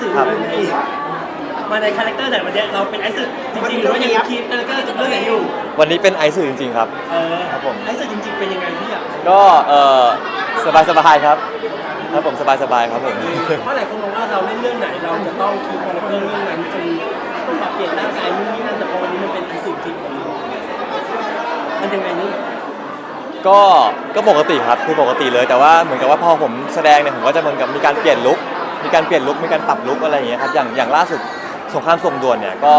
สื่อครับมาในมาในคาแรคเตอร์ไหนวันเนี้ยเราเป็นไอซ์สื่อจริงๆหรือว่ายังคีปคาแรคเตอร์จากเรื่องไหนอยู่ วันนี้เป็นไอซ์สื่อจริงๆครับ เออครับผม ไอซ์สื่อจริงๆเป็นยังไงพี่อยากรู้ก็เออสบายสบายๆครับครับผมสบายสบายๆครับผม เพราะหลายคนมองว่าเราเล่นเรื่องไหนเราจะต้องคีปคาแรคเตอร์เรื่องนั้นจนต้องปรับเปลี่ยนร่างกายนู่นนี่นั่นแต่พอวันนี้มันเป็นไอซ์สื่อจริงมันมันยังไงนี่ก็ก็ปกติครับคือปกติเลยแต่ว่าเหมือนกับว่าพอผมแสดงเนี่ยผมก็จะเหมือนกับมีการเปลี่ยนลุค มีการเปลี่ยนลุคมีการปรับลุคอะไรอย่างเงี้ยครับอย่างอย่างล่าสุดสงครามส่งด่วนเนี่ยก็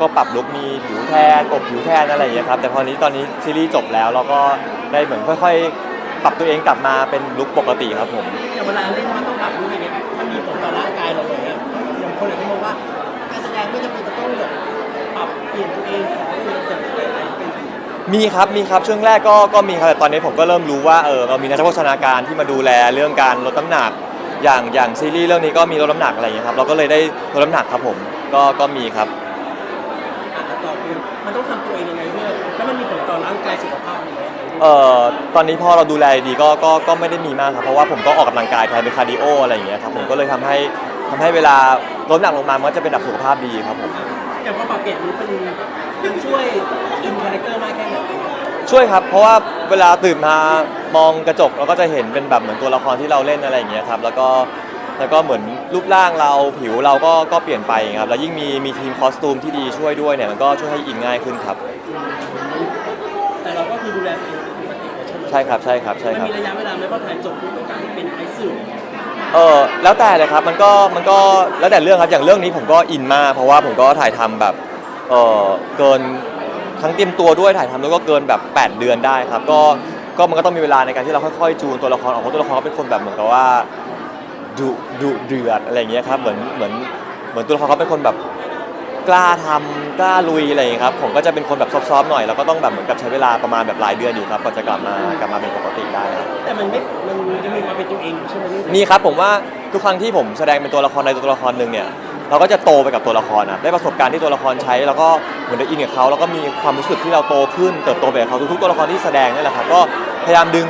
ก็ปรับลุคมีผิวแทนอบผิวแทนอะไรอย่างเงี้ยครับแต่พอนี้ตอนนี้ซีรีส์จบแล้วเราก็ได้เหมือนค่อยๆ ปรับตัวเองกลับมาเป็นลุคปกติครับผม อย่างเวลาเล่นมันต้องปรับรู้อย่างเงี้ยมันมีผลต่อร่างกายเราเลยอะอย่างคนหลายคนมองว่าการแสดงไม่จำเป็นจะต้องแบบปรับเปลี่ยนตัวเองขอเองแต่ไม่ได้เป็นมีครับมีครับช่วงแรกก็ก็มีครับแต่ตอนนี้ผมก็เริ่มรู้ว่าเออเรามีนักโภชนาการที่มาดูแลเรื่องการลดน้ำหนัก อย่างอย่างซีรีส์เรื่องนี้ก็มีลดน้ำหนักอะไรอย่างเงี้ยครับเราก็เลยได้ลดน้ำหนักครับผมก็ก็มีครับ อะต่อคือมันต้องทำตัวเองยังไงเพื่อแล้วมันมีผลต่อร่างกายสุขภาพยังไงเอ่อตอนนี้พอเราดูแลดีก็ก็ก็ไม่ได้มีมากครับเพราะว่าผมก็ออกกำลังกายแทนเป็นคาร์ดิโออะไรอย่างเงี้ยครับผมก็เลยทำให้ทำให้เวลาลดน้ำหนักลงมามันก็จะเป็นแบบสุขภาพดีครับผม อย่างพอปรับเปลี่ยนนี้เป็นมันช่วยอินคาแรคเตอร์มากแค่ไหน ช่วยครับ เพราะว่าเวลาตื่นมามองกระจกเราก็จะเห็นเป็นแบบเหมือนตัวละครที่เราเล่นอะไรอย่างเงี้ยครับแล้วก็แล้วก็เหมือนรูปร่างเราผิวเราก็ก็เปลี่ยนไปครับแล้วยิ่งมีมีทีมคอสตูมที่ดีช่วยด้วยเนี่ยมันก็ช่วยให้อินง่ายขึ้นครับ แต่เราก็คือดูแลตัวเองปกติเลยใช่ไหมใช่ครับใช่ครับใช่มันครับ มีระยะเวลาไหมพอถ่ายจบปุ๊บต้องการเป็นไอซ์สื่อเออแล้วแต่เลยครับมันก็มันก็แล้วแต่เรื่องครับอย่างเรื่องนี้ผมก็อินมาก เพราะว่าผมก็ถ่ายทำแบบเออเกิน ทั้งเตรียมตัวด้วยถ่ายทำแล้วก็เกินแบบ 8 เดือนได้ครับ ก็ก็มันก็ต้องมีเวลาในการที่เราค่อยๆจูนตัวละครออกเพราะตัวละครเขาเป็นคนแบบเหมือนกับว่าดุดุเดือดอะไรอย่างเงี้ยครับเหมือนเหมือนเหมือนตัวละครเขาเป็นคนแบบกล้าทำกล้าลุยอะไรอย่างเงี้ยครับผมก็จะเป็นคนแบบซอฟๆหน่อยแล้วก็ต้องแบบเหมือนกับใช้เวลาประมาณแบบหลายเดือนอยู่ครับกว่าจะกลับมากลับมาเป็นปกติได้ครับ แต่มันไม่ มันจะมีความเป็นตัวเองอยู่ใช่ไหมนี่ มีครับผมว่าทุกครั้งที่ผมแสดงเป็นตัวละครในตัวละครหนึ่งเนี่ย เราก็จะโตไปกับตัวละครนะได้ประสบการณ์ที่ตัวละครใช้ แล้วก็เหมือนได้อินกับเขาแล้วก็มีความรู้สึกที่เราโตขึ้นเติบโตไปกับเขาทุกๆตัวละครที่แสดงนี่แหละครับก็พยายามดึง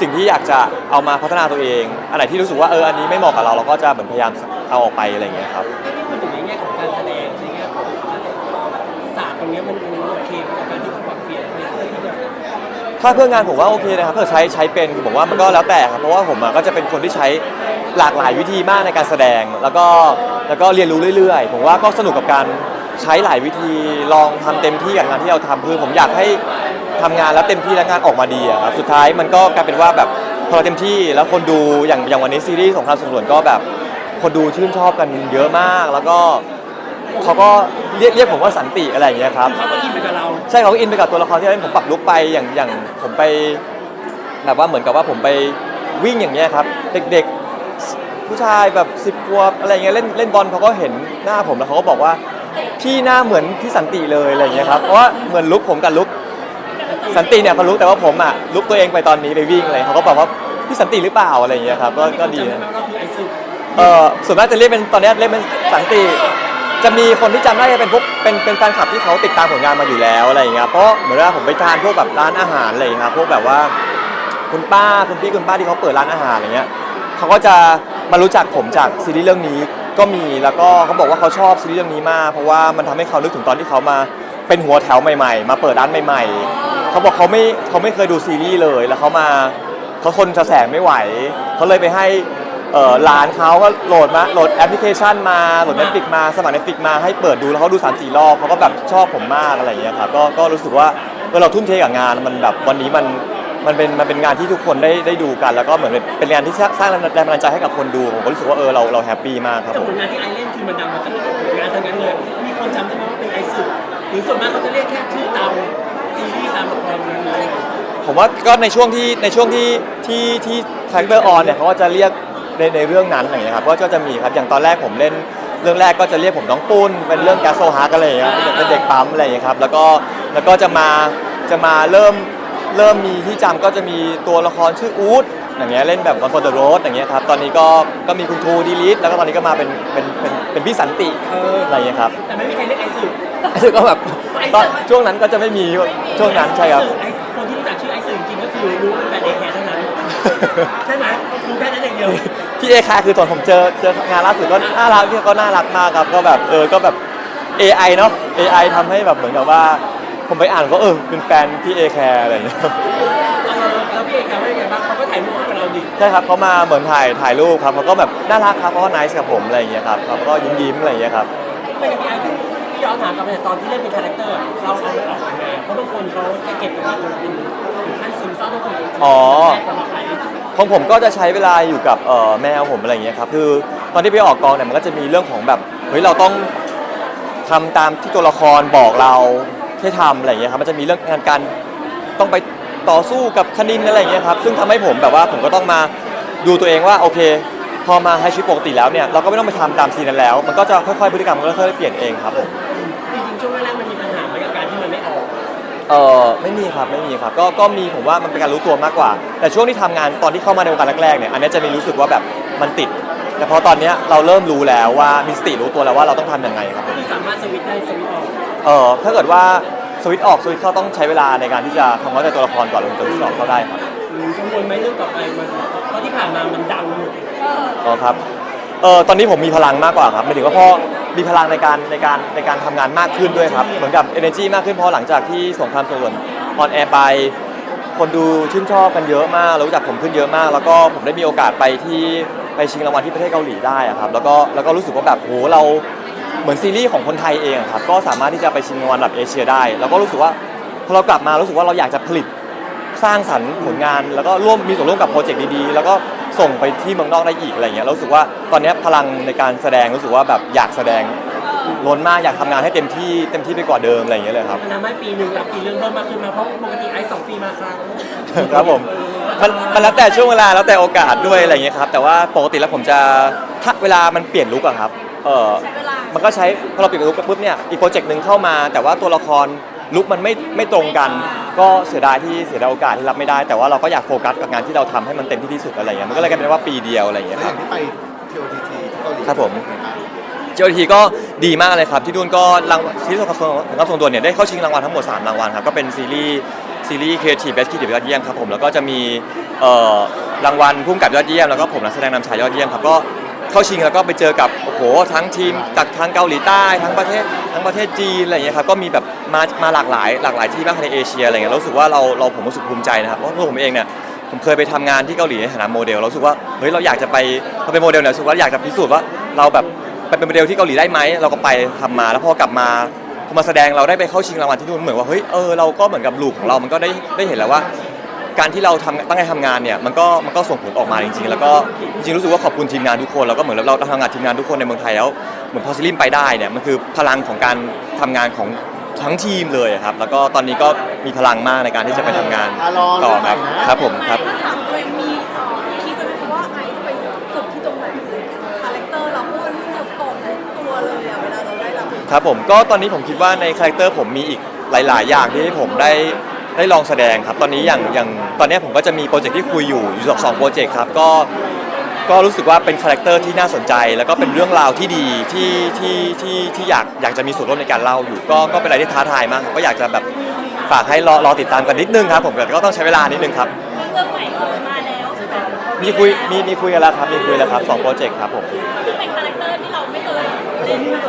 สิ่งที่อยากจะเอามาพัฒนาตัวเอง อันไหนที่รู้สึกว่าเอออันนี้ไม่เหมาะกับเราเราก็จะเหมือนพยายามเอาออกไปอะไรอย่างเงี้ยครับไม่ได้พูดถึงในแง่ของการแสดงในแง่ของศาสตร์ตรงเนี้ยมันมันโอเคกับการที่ต้องปรับเปลี่ยนไปเพื่อที่จะถ้าเพื่องานผมว่าโอเคนะครับเพื่อใช้ใช้เป็นผมว่ามันก็แล้วแต่ครับเพราะว่าผมอะก็จะเป็นคนที่ใช้หลากหลายวิธีมากในการแสดง แล้วก็ แล้วก็เรียนรู้เรื่อยๆ ผมว่าก็สนุกกับการใช้หลายวิธีลองทำเต็มที่กับงานที่เราทำคือผมอยากให้ทำงานแล้วเต็มที่แล้วงานออกมาดีอะครับสุดท้ายมันก็กลายเป็นว่าแบบพอเราเต็มที่แล้วคนดูอย่างอย่างวันนี้ซีรีส์สงครามสงวนก็แบบ คนดูชื่นชอบกันเยอะมาก แล้วก็เขาก็เรียกเรียกผมว่าสันติอะไรอย่างเงี้ยครับเขาก็อินไปกับเราใช่เขาก็อินไปกับตัวละครที่เล่นผมปรับลุกไปอย่างอย่างผมไปแบบว่าเหมือนกับว่าผมไปวิ่งอย่างเงี้ยครับ เด็กๆ ผู้ชายแบบสิบขวบอะไรเงี้ยเล่นเล่นบอลเขาก็เห็นหน้าผมแล้วเขาก็บอกว่าพี่หน้าเหมือนพี่สันติเลยอะไรเงี้ยครับเพราะว่าเหมือนลุกผมกับลุกสันติเนี่ยเขารู้แต่ว่าผมอะลุกตัวเองไปตอนนี้ไปวิ่งอะไรเขาก็บอกว่าพี่สันติหรือเปล่าอะไรเงี้ยครับก็ก็ดีนะเออส่วนมากจะเรียกเป็นตอนนี้เรียกเป็นสันติจะมีคนที่จำได้จะเป็นพวกเป็นเป็นแฟนคลับที่เขาติดตามผลงานมาอยู่แล้วอะไรอย่างเงี้ยเพราะเหมือนว่าผมไปทานพวกแบบร้านอาหารอะไรอย่างเงี้ยครับพวกแบบว่าคุณป้าคุณพี่คุณป้าที่เขาเปิดร้านอาหารอะไรเงี้ยเขาก็จะ มารู้จักผมจากซีรีส์เรื่องนี้ก็มีแล้วก็เขาบอกว่าเขาชอบซีรีส์เรื่องนี้มาก เพราะว่ามันทำให้เขานึกถึงตอนที่เขามาเป็นหัวแถวใหม่ ๆ มาเปิดร้านใหม่ ๆเขาบอกเขาไม่เขาไม่เคยดูซีรีส์เลย แล้วเขามาเขาทนกระแสไม่ไหวเขาเลยไปให้เอ่อร้านเขาก็โหลดมาโหลดแอปพลิเคชันมาโหลด Netflix มาสมัคร Netflix มาให้เปิดดูแล้วเขาดู3 4รอบเขาก็แบบชอบผมมากอะไรอย่างเงี้ยครับก็ก็รู้สึกว่าเออเราทุ่มเทกับงานมันแบบวันนี้มัน มันเป็นมันเป็นงานที่ทุกคนได้ได้ดูกัน แล้วก็เหมือนเป็นเป็นงานที่สร้างสร้างแรงบันดาลใจให้กับคนดูผมก็รู้สึกว่าเออเราเราแฮปปี้มากครับแต่ผผมลงานที่ไอเล่นคือมันดังมาตั้งแต่ผลงานทั้งนั้นเลย มีคนจำได้ไหมว่าเป็นไอซ์สื่อหรือส่วนมากเขาจะเรียกแค่ชื่อตามซีรีส์ตามละครนั้นเลยผมว่าก็ในช่วงที่ในช่วงที่ที่ที่คาแรคเตอร์ออนเนี่ยเขาก็จะเรียกในในเรื่องนั้นอะไรอย่างเงี้ยครับก็ก็จะมีครับอย่างตอนแรกผมเล่นเรื่องแรกก็จะเรียกผมน้องปุ้นเป็นเรื่องแกสโซฮาร์กอะไรอย่างเงี้ยเป็นเด็กปั๊มอะไรอย่างเงี้ยครับแล้วก็แล้วก็จะมาจะมาเริ่ม เริ่มมีที่จำก็จะมีตัวละครชื่ออู๊ดอย่างเงี้ยเล่นแบบวันฟอร์เดอะโรสอย่างเงี้ยครับตอนนี้ก็ก็มีคุณครูดีลิทแล้วก็ตอนนี้ก็มาเป็นเป็นเป็นเป็นพี่สันติเอออะไรอย่างเงี้ยครับแต่ไม่มีใครเรียกไอซ์สื่อซึ่งก็แบบตอนช่วงนั้นก็จะไม่มีช่วงนั้นใช่ครับ ไอซ์คนที่รู้จักชื่อไอซ์สื่อจริงๆก็คือรู้ตั้งแต่เด็กแค่เท่านั้นใช่ไหมดูแค่นั้นอย่างเดียวพี่เอคาคือตอนผมเจอเจองานล่าสุดก็น่ารักพี่ก็น่ารักมากครับก็แบบเออก็แบบ AI เนาะ AI ทำให้แบบเหมือนกับว่า ผมไปอ่านก็เออเป็นแฟนพี่เอแคร์อะไรอย่างเงี้ยแล้วพี่เอกว่ายังไงบ้างเขาก็ถ่ายรูปกับเราดิใช่ครับเขามาเหมือนถ่ายถ่ายรูปครับเขาก็แบบน่ารักครับเขาก็ nice กับผมอะไรอย่างเงี้ยครับเขาก็ยิ้มยิ้มๆอะไรอย่างเงี้ยครับไม่กับพี่ไอ้พี่ย้อนถามกลับไปตอนที่เล่นเป็นคาแรคเตอร์เราเอามันออกยังไงเพราะบางคนเขาจะเก็บกับมันจนเป็นถึงขั้นซึมเศร้าบางคนอ๋อสำหรับใครของผมก็จะใช้เวลาอยู่กับเอ่อแมวผมอะไรอย่างเงี้ยครับคือตอนที่ไปออกกองเนี่ยมันก็จะมีเรื่องของแบบเฮ้ยเราต้องทำตามที่ตัวละครบอกเรา ให้ทำอะไรอย่างเงี้ยครับมันจะมีเรื่องงานการต้องไปต่อสู้กับคณินอะไรอย่างเงี้ยครับซึ่งทำให้ผมแบบว่าผมก็ต้องมาดูตัวเองว่าโอเค พอมาให้ชีวิตปกติแล้วเนี่ยเราก็ไม่ต้องไปทำตามซีนนั้นแล้ว มันก็จะค่อยๆพฤติกรรมมันก็ค่อยๆเปลี่ยนเองครับผมจริงๆช่วงแรกๆมันมีปัญหาไหมกับการที่มันไม่ออก เออไม่มีครับไม่มีครับก็ก็มีผมว่ามันเป็นการรู้ตัวมากกว่า แต่ช่วงที่ทำงานตอนที่เข้ามาในวงการแรกๆเนี่ยอันเนี้ยจะมีรู้สึกว่าแบบมันติด แต่พอตอนเนี้ยเราเริ่มรู้แล้วว่ามีสติรู้ตัวแล้วว่าเราต้องทำยังไงครับ ก็คือสามารถสวิตช์ได้สวิตช์ออก เออถ้าเกิดว่าสวิตช์ออกสวิตช์เข้าต้องใช้เวลาในการที่จะทำความเข้าใจตัวละครก่อนลงตัวสวิตช์ออกเข้าได้ครับอืมกังวลไหมเรื่องต่อไปมันเพราะที่ผ่านมามันดังหมดอ๋อครับเออตอนนี้ผมมีพลังมากกว่าครับหมายถึงว่าพอมีพลังในการในการในการทำงานมากขึ้นด้วยครับเหมือนกับ energy มากขึ้นเพราะหลังจากที่สงครามโซนออนแอร์ไป คนดูชื่นชอบกันเยอะมากรู้จักผมขึ้นเยอะมาก แล้วก็ผมได้มีโอกาสไปที่ไปชิงรางวัลที่ประเทศเกาหลีได้อะครับแล้วก็แล้วก็รู้สึกว่าแบบโหเรา เหมือนซีรีส์ของคนไทยเองอะครับก็สามารถที่จะไปชิงรางวัลระดับเอเชียได้ แล้วก็รู้สึกว่าพอเรากลับมารู้สึกว่าเราอยากจะผลิตสร้างสรรค์ผลงาน แล้วก็ร่วมมีส่วนร่วมกับโปรเจกต์ดีๆ แล้วก็ส่งไปที่เมืองนอกได้อีกอะไรเงี้ยแล้วรู้สึกว่าตอนเนี้ยพลังในการแสดงรู้สึกว่าแบบอยากแสดงล้นมากอยากทำงานให้เต็มที่เต็มที่ไปกว่าเดิมอะไรอย่างเงี้ยเลยครับมันทำให้ปีหนึ่งรับปีเรื่องเพิ่มมากขึ้นมาเพราะปกติไอ้สองปีมาครั้งครับผมมันมันแล้วแต่ช่วงเวลาแล้วแต่โอกาสด้วยอะไรอย่างเงี้ยครับแต่ว่าปกติแล้วผมจะถ้าเวลามันเปลี่ยนลุกอะครับ เออมันก็ใช้พอเราเปลี่ยนลุกปุ๊บเนี่ยอีกโปรเจกต์หนึ่งเข้ามา แต่ว่าตัวละครลุกมันไม่ไม่ตรงกัน ก็เสียดายที่เสียดายโอกาสที่รับไม่ได้ แต่ว่าเราก็อยากโฟกัสกับงานที่เราทำให้มันเต็มที่ที่สุดอะไรอย่างเงี้ยมันก็เลยกลายเป็นว่าปีเดียวอะไรอย่างเงี้ยแล้วคอรับย่างที่ไป TOTT ที่เกาหลีครับผม เจ้าหน้าที่ก็ดีมากเลยครับ ที่นู่นก็รางวัลซีรีส์ของของกระทรวงตัวเนี่ยได้เข้าชิงรางวัลทั้งหมด 3 รางวัลครับ ก็เป็นซีรีส์ซีรีส์ Creative Best Creative ยอดเยี่ยมครับผม แล้วก็จะมีเอ่อรางวัลพุ่มกับยอดเยี่ยม แล้วก็ผมนักแสดงนำชายยอดเยี่ยมครับ ก็ เข้าชิงแล้วก็ไปเจอกับโอ้โหทั้งทีมจากทางเกาหลีใต้ทั้งประเทศทั้งประเทศจีนอะไรอย่างเงี้ยครับก็มีแบบมามาหลากหลายหลากหลายที่มากในเอเชียอะไรเงี้ยรู้สึกว่าเราเราผมรู้สึกภูมิใจนะครับเพราะตัวผมเองเนี่ยผมเคยไปทำงานที่เกาหลีในฐานะโมเดลเราสึกว่าเฮ้ยเราอยากจะไปพอเป็นโมเดลเนี่ยรู้สึกว่าอยากจะพิสูจน์ว่าเราแบบไปเป็นโมเดลที่เกาหลีได้ไหมเราก็ไปทำมาแล้วพอกลับมาพอมาแสดงเราได้ไปเข้าชิงรางวัลที่นู่นเหมือนว่าเฮ้ยเออเราก็เหมือนกับลูกของเรามันก็ได้ได้เห็นแล้วว่า การที่เราทำตั้งใจทำงานเนี่ยมันก็มันก็ส่งผลออกมาจริงๆ แล้วก็จริงๆรู้สึกว่าขอบคุณทีมงานทุกคนแล้วก็เหมือนเราทำงานทีมงานทุกคนในเมืองไทยแล้วเหมือนพอซิลิมไปได้เนี่ยมันคือพลังของการทำงานของทั้งทีมเลยครับ แล้วก็ตอนนี้ก็มีพลังมากในการที่จะไปทำงานอะรอต่อครับเรื่องใหม่นะ ครับผมครับถ้าถามตัวเองมีเอ่อคิดไว้ไหมคะว่าไอซ์ไปฝึกที่ตรงไหนคาแรคเตอร์เราเพราะมันสุดโต่งทุกตัวเลยอะเวลาเราได้รับ ครับผมก็ตอนนี้ผมคิดว่าในคาแรคเตอร์ผมมีอีกหลาย ๆ อย่างที่ผมได้ ได้ลองแสดงครับ ตอนนี้อย่างอย่างตอนนี้ผมก็จะมีโปรเจกต์ที่คุยอยู่อยู่สองสองโปรเจกต์ครับก็ก็รู้สึกว่าเป็นคาแรคเตอร์ที่น่าสนใจ แล้วก็เป็นเรื่องราวที่ดีที่ที่ที่ที่อยากอยากจะมีส่วนร่วมในการเล่าอยู่ ก็ก็เป็นอะไรที่ท้าทายมากครับก็อยากจะแบบฝากให้รอรอติดตามกันนิดนึงครับผมแต่ก็ต้องใช้เวลานิดนึงครับเรื่องใหม่เออมาแล้วใช่ไหมมีคุยมีมีคุยกันแล้วครับมีคุยแล้วครับสองโปรเจกต์ครับผมซึ่งเป็นคาแรคเตอร์ที่เราไม่เคยเล่นมา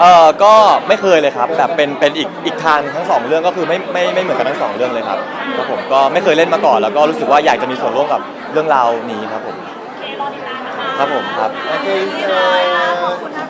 เออก็ไม่เคยเลยครับแบบเป็นเป็นอีกอีกทางทั้งสองเรื่องก็คือไม่ไม่ไม่เหมือนกันทั้งสองเรื่องเลยครับครับผมก็ไม่เคยเล่นมาก่อน แล้วก็รู้สึกว่าอยากจะมีส่วนร่วมกับเรื่องราวนี้ครับผม โอเครอติดตามนะคะครับผมครับ โอเคเชิญ